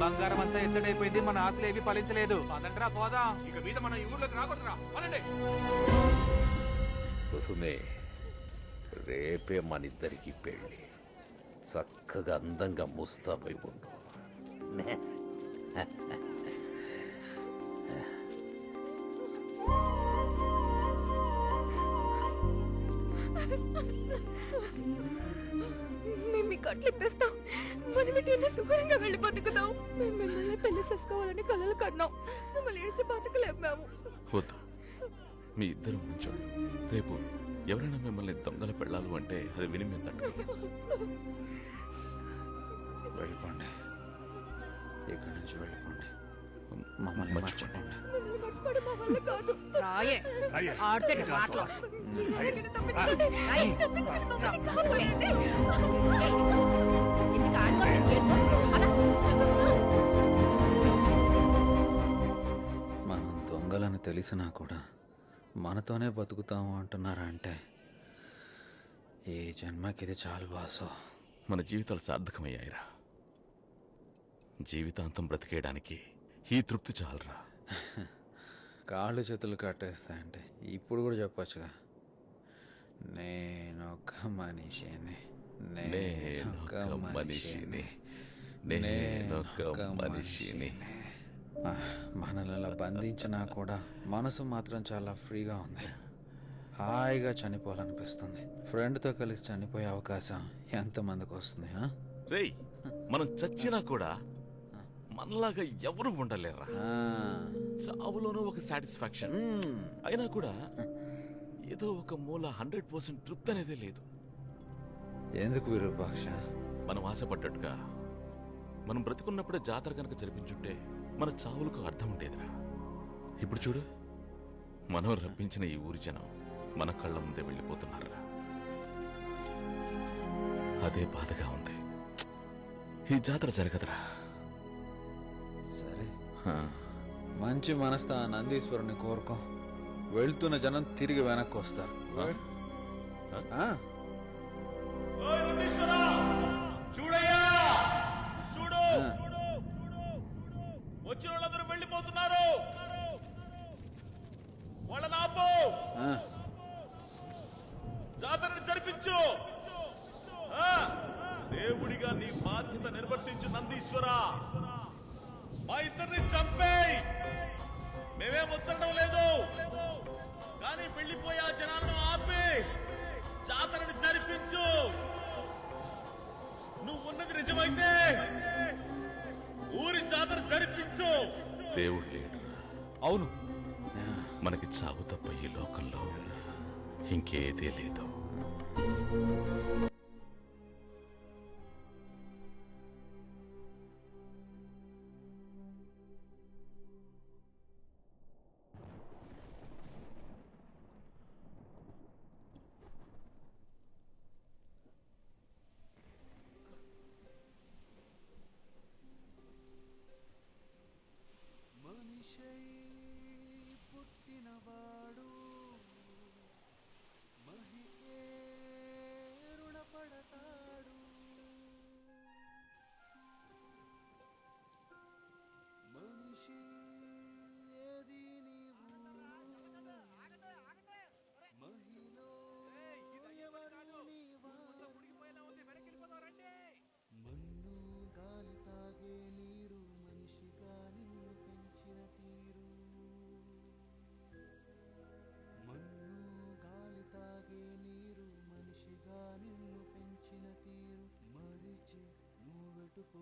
బంగారం అంతా ఎత్తడైపోయింది మన ఆశలు ఏవి ఫలించలేదు. పదండ్రా పోదాం. ఇక మీద మనం ఈ ఊర్లోకి రాకూడదురా. పదండి. కుసుమే రేపే మన ఇద్దరికి పెళ్ళి. చక్కగా అందంగా ముస్తాబై ఉండు. కట్లు ఇప్పేస్తాం మనం ఎటైనా దూరంగా వెళ్ళి బతుకుతాం మేము మిమ్మల్ని పెళ్ళి చేసుకోవాలని కలలు కన్నాం మిమ్మల్ని ఏడిసి బతకలేం మేము వద్దు. మీ ఇద్దరు మంచోళ్ళు. రేపు ఎవరైనా మిమ్మల్ని దొంగల పెళ్ళాలు అంటే అది విని మేము తట్టుకోలేం. వెళ్ళిపోండి. ఇక్కడి నుంచి వెళ్ళిపోండి మమ్మల్ని మర్చిపోండి. రాయే. ఆడితే. మనం దొంగలని తెలిసినా కూడా మనతోనే బతుకుతాము అంటున్నారా అంటే ఈ జన్మకి ఇది చాలు బాసు. మన జీవితాలు సార్థకమయ్యాయిరా. జీవితాంతం బ్రతికేయడానికి ఈ తృప్తి చాలరా. కాళ్ళు చేతులు కట్టేస్తాయంటే ఇప్పుడు కూడా చెప్పొచ్చుగా. నేనొక మనిషిని. నేనొక మనిషిని. నేనొక మనిషిని. ఆ, మనల్ని అలా బంధించినా కూడా మనసు మాత్రం చాలా ఫ్రీగా ఉంది. హాయిగా చనిపోవాలనిపిస్తుంది. ఫ్రెండ్తో కలిసి చనిపోయే అవకాశం ఎంతమందికి వస్తుంది? రేయ్ మనం చచ్చినా కూడా మనలాగా ఎవరు ఉండలేరా? చావులోనూ ఒక సాటిస్ఫాక్షన్. అయినా కూడా ఏదో ఒక మూల హండ్రెడ్ పర్సెంట్ తృప్తి అనేదే లేదు. ఎందుకు విరూపాక్ష? మనం ఆశపడ్డట్టుగా మనం బ్రతికున్నప్పుడే జాతర కనుక జరిపించుంటే మన చావులకు అర్థం ఉండేదిరా. ఇప్పుడు చూడు మనం రప్పించిన ఈ ఊరి జనం మన కళ్ళ ముందే వెళ్ళిపోతున్నారా అదే బాధగా ఉంది. ఈ జాతర జరగదురా. మంచి మనసుతో నందీశ్వరుని కోరుకో. వెళ్తున్న జనం తిరిగి వెనక్కి వస్తారు ఆ? చూడయ్యా! చూడు! ఆ. వచ్చిన వాళ్ళందరూ వెళ్ళిపోతున్నారు. వాళ్ళని ఆపు. ఆ. జాతరని జరిపించు. ఆ, దేవుడిగా నీ బాధ్యత నిర్వర్తించు నందీశ్వరా. మా ఇద్దరిని చంపేయ్. మేమేం వద్దడం లేదు. కానీ వెళ్ళిపోయే ఆ జనాలను ఆపి జాతరని జరిపించు. నువ్వు ఉన్నది నిజమైతే ఊరి జాతర జరిపించు. దేవుడు లేడు. అవును. మనకి చావు తప్ప ఈ లోకంలో ఇంకేదీ లేదు. పుట్టినవాడు మహికే రుణపడతాడు మనిషి 不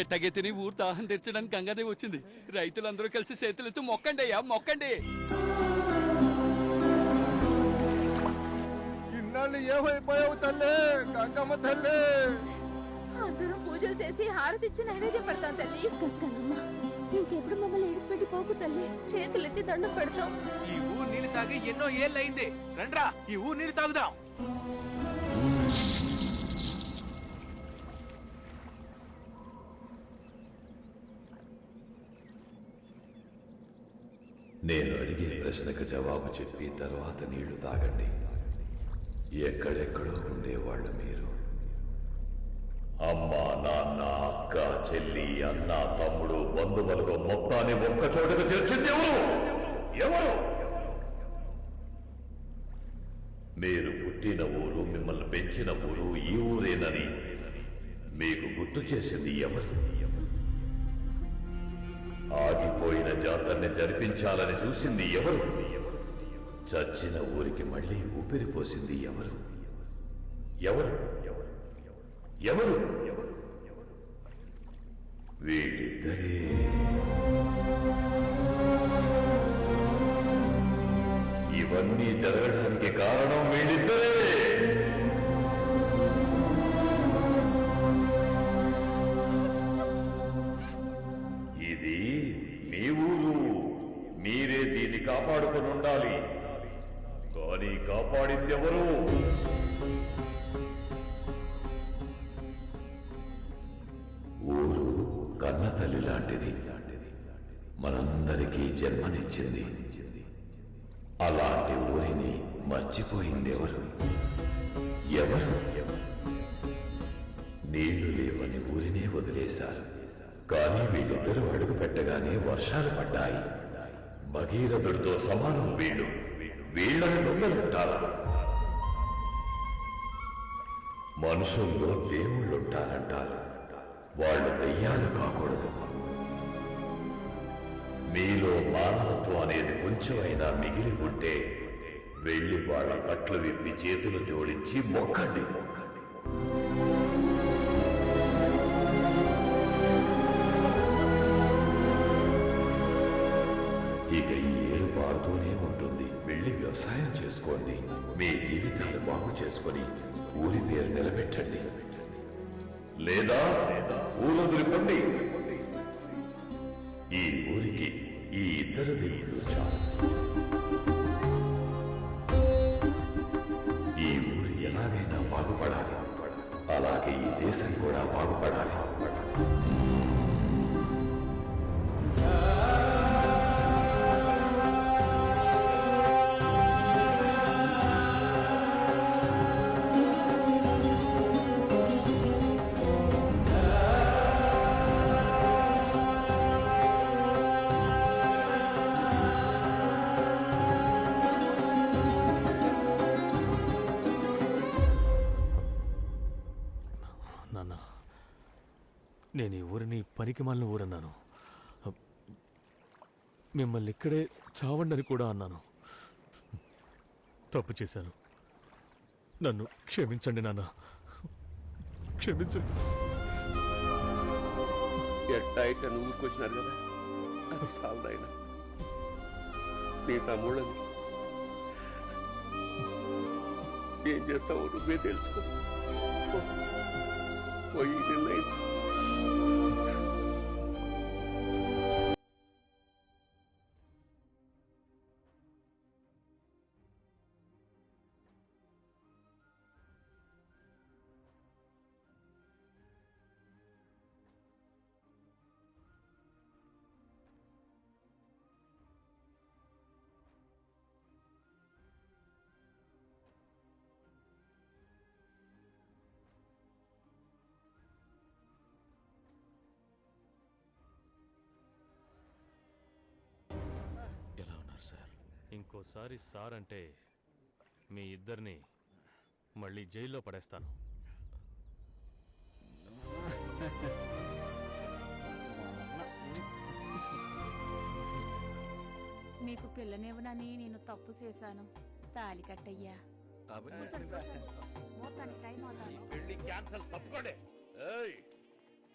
ఎట్టగైతే నీ ఊరు దాహం తీర్చడానికి గంగాదేవి వచ్చింది. రైతులందరూ కలిసి చేతులెత్తు మొక్కండి అయ్యా మొక్కండి. ఇన్నాళ్ళు ఏమైపోయావు తల్లి గంగమ్మ తల్లి? అందరం పూజలు చేసి హారతిచ్చి నైవేద్యం పెడతాం తల్లి. కక్కనమ్మ ఇంకెప్పుడు మమ్మల్ని ఏడిసిపెట్టి పోకు తల్లి. చేతులెత్తి దండం పెడతాం. ఈ ఊరు నీళ్ళు తాగి ఎన్నో ఏళ్ళు అయింది రండ్రా ఈ ఊరు నీళ్ళు తాగుదాం. ప్రశ్నకు జవాబు చెప్పి తర్వాత నీళ్ళు తాగండి. ఎక్కడెక్కడో ఉండేవాళ్ళు మీరు. అమ్మ నాన్న అక్క చెల్లి అన్న తమ్ముడు బంధువులకు మొత్తాన్ని ఒక్క చోటకు చేర్చింది ఎవరు? ఎవరు? మీరు పుట్టిన ఊరు మిమ్మల్ని పెంచిన ఊరు ఈ ఊరేనని మీకు గుర్తు చేసింది ఎవరు? ఆగిపోయిన జాతర్ని జరిపించాలని చూసింది ఎవరు? చచ్చిన ఊరికి మళ్ళీ ఊపిరిపోసింది ఎవరు? ఎవరు? ఎవరు? వీళ్ళిద్దరే. ఇవన్నీ జరగడానికి కారణం వీళ్ళిద్దరే. కాపాడుకుని ఉండాలి. కానీ కాపాడింది ఎవరు ఊరు కన్న తల్లి లాంటిది. మనందరికీ జన్మనిచ్చింది. అలాంటి ఊరిని మర్చిపోయింది ఎవరు ఎవరు? నీళ్ళు లేవని ఊరినే వదిలేశారు. కానీ వీళ్ళిద్దరూ అడుగు పెట్టగానే వర్షాలు పడ్డాయి. భగీరథుడితో సమానం వీళ్ళు వీళ్ళని దొంగలుంటారా మనుషుల్లో దేవుళ్ళుంటారంటారు. వాళ్ళు దెయ్యాలు కాకూడదు. మీలో మానవత్వం అనేది కొంచెమైనా మిగిలి ఉంటే వెళ్ళి వాళ్ళ కట్లు విప్పి చేతులు జోడించి మొక్కండి మొక్కండి. వెళ్ళి వ్యవసాయం చేసుకోండి. మీ జీవితాలు బాగు చేసుకొని ఊరి పేరు నిలబెట్టండి. లేదా ఊరొదిలిపండి. ఈ ఊరికి ఈ ఇద్దరు దేవుళ్ళు చాలు. ఈ ఊరు ఎలాగైనా బాగుపడాలి. అలాగే ఈ దేశం కూడా బాగుపడాలి. నాన్న. నేను ఈ ఊరిని పనికి మాలిన ఊరన్నాను. మిమ్మల్ని ఇక్కడే చావండని కూడా అన్నాను. తప్పు చేశాను. నన్ను క్షమించండి నాన్న. క్షమించండి. ఎట్టా అయితే నువ్వు ఊరుకొచ్చినారు కదా? అది చాలదైనా నీ తమ్ముళ్ళని ఏం చేస్తావు నువ్వే తెలుసుకో. 我一定没做 ఇంకోసారి సార్ అంటే మీ ఇద్దరిని మళ్ళీ జైల్లో పడేస్తాను. మీకు పిల్లనివ్వనని నేను తప్పు చేశాను. తాలి కట్టయ్యా. పెళ్ళి క్యాన్సల్ తప్పుకోండి. ఏయ్